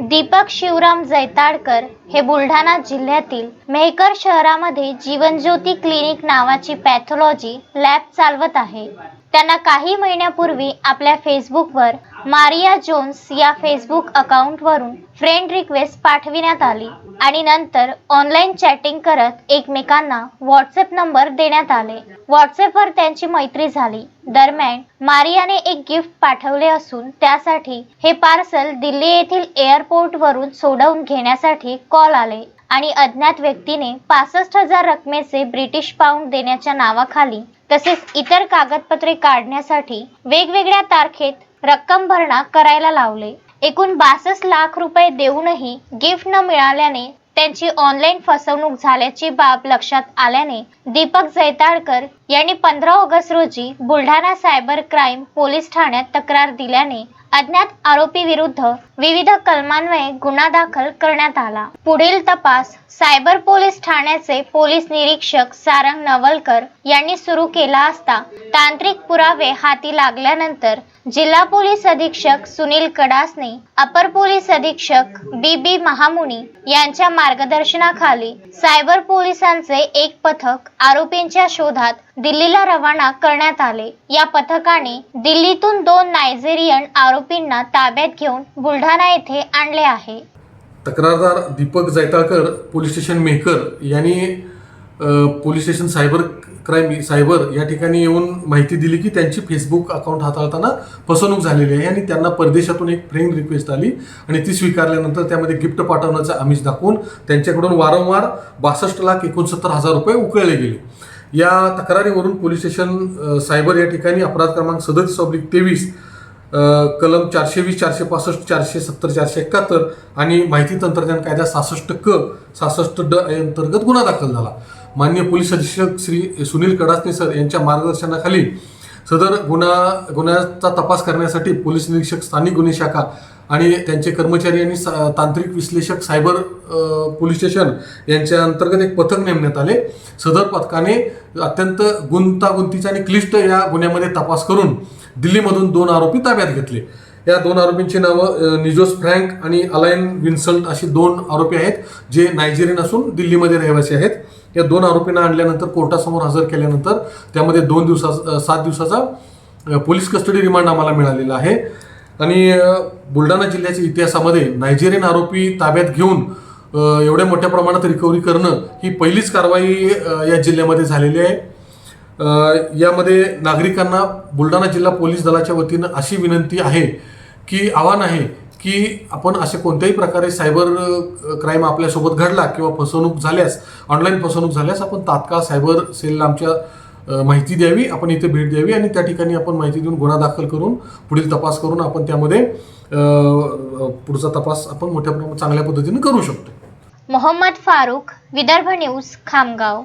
दीपक शिवराम जैताडकर हे बुलढाणा जिल्ह्यातील मेहकर शहरामध्ये जीवनज्योती क्लिनिक नावाची पॅथॉलॉजी लॅब चालवत आहे. त्यांना काही महिन्यापूर्वी आपल्या फेसबुकवर मारिया जोन्स या फेसबुक अकाउंटवरून फ्रेंड रिक्वेस्ट पाठविण्यात आली आणि नंतर ऑनलाईन चॅटिंग करत एकमेकांना व्हॉट्सअप नंबर देण्यात आले. व्हॉट्सअपवर त्यांची मैत्री झाली. दरम्यान मारियाने एक गिफ्ट पाठवले असून त्यासाठी हे पार्सल दिल्ली येथील एअरपोर्टवरून सोडवून घेण्यासाठी कॉल आले. आणि अज्ञात व्यक्तीने पासष्ट हजार रकमेचे ब्रिटिश पाऊंड देण्याच्या नावाखाली तसेच इतर कागदपत्रे काढण्यासाठी वेगवेगळ्या तारखेत रक्कम भरणा करायला लावले. एकूण बासष्ट लाख रुपये देऊनही गिफ्ट न मिळाल्याने त्यांची ऑनलाईन फसवणूक झाल्याची बाब लक्षात आल्याने दीपक जैताळकर यांनी पंधरा ऑगस्ट रोजी बुलढाणा सायबर क्राईम पोलीस ठाण्यात तक्रार दिल्याने अज्ञात आरोपी विरुद्ध विविध कलमान्वये गुन्हा दाखल करण्यात आला. पुढील तपास सायबर पोलीस ठाण्याचे पोलीस निरीक्षक सारंग नवलकर यांनी सुरू केला असता तांत्रिक पुरावे हाती लागल्यानंतर जिल्हा पोलीस अधीक्षक सुनील कडासने अपर पोलीस अधीक्षक बी बी महामुनी यांच्या मार्गदर्शनाखाली सायबर पोलिसांचे एक पथक आरोपींच्या शोधात दिल्लीला रवाना करण्यात आले. या पथकाने दिल्लीतून दोन नायजेरियन आरोपींना ताब्यात घेऊन बुलढाणा येथे आणले आहे. तक्रारदार दीपक जैताळकर पोलीस स्टेशन मेहकर यांनी police station cyber crime cyber या ठिकाणी येऊन माहिती दिली की त्यांची फेसबुक अकाउंट हाताळताना फसवणूक झालेली आहे आणि त्यांना परदेशातून एक फ्रेंड रिक्वेस्ट आली आणि ती स्वीकारल्यानंतर त्यामध्ये गिफ्ट पाठवण्याचं आमिष दाखवून त्यांच्याकडून वारंवार बासष्ट लाख एकोणसत्तर हजार रुपये उकळले गेले. या तक्रारीवरून पोलीस स्टेशन सायबर या ठिकाणी अपराध क्रमांक सदतीस ऑब्लिक तेवीस कलम चारशे वीस चारशे पासष्ट चारशे सत्तर चारशे एकाहत्तर आणि माहिती तंत्रज्ञान कायदा सहासष्ट क सहासष्ट ड अंतर्गत गुन्हा दाखल झाला. मान्य पोलीस अधीक्षक श्री सुनील कडासने सर यांच्या मार्गदर्शनाखाली सदर गुन्हा गुन्ह्याचा तपास करण्यासाठी पोलीस निरीक्षक स्थानिक गुन्हे शाखा आणि त्यांचे कर्मचारी आणि सा- तांत्रिक विश्लेषक सायबर पोलीस स्टेशन यांच्या अंतर्गत एक पथक नेमण्यात आले. सदर पथकाने अत्यंत गुंतागुंतीचा आणि क्लिष्ट या गुन्ह्यामध्ये तपास करून दिल्लीमधून दोन आरोपी ताब्यात घेतले. या दोन आरोपींची नावं निजोस फ्रँक आणि अलायन विन्सल्ट अशी दोन आरोपी आहेत जे नायजेरियन असून दिल्लीमध्ये रहिवासी आहेत. या दोन आरोपींना आणल्यानंतर कोर्टासमोर हजर केल्यानंतर त्यामध्ये दोन दिवसा सात दिवसाचा पोलीस कस्टडी रिमांड आम्हाला मिळालेला आहे. आणि बुलढाणा जिल्ह्याच्या इतिहासामध्ये नायजेरियन आरोपी ताब्यात घेऊन एवढ्या मोठ्या प्रमाणात रिकव्हरी करणं ही पहिलीच कारवाई या जिल्ह्यामध्ये झालेली आहे. यामध्ये नागरिकांना बुलढाणा जिल्हा पोलीस दलाच्या वतीनं अशी विनंती आहे की आव्हान आहे की आपण असे कोणत्याही प्रकारे सायबर क्राईम आपल्यासोबत घडला किंवा फसवणूक झाल्यास ऑनलाईन फसवणूक झाल्यास आपण तात्काळ सायबर सेलला आमच्या माहिती द्यावी आपण इथे भेट द्यावी आणि त्या ठिकाणी आपण माहिती देऊन गुन्हा दाखल करून पुढील तपास करून आपण त्यामध्ये पुढचा तपास आपण मोठ्या प्रमाणात चांगल्या पद्धतीने करू शकतो. मोहम्मद फारूक विदर्भ न्यूज खामगाव.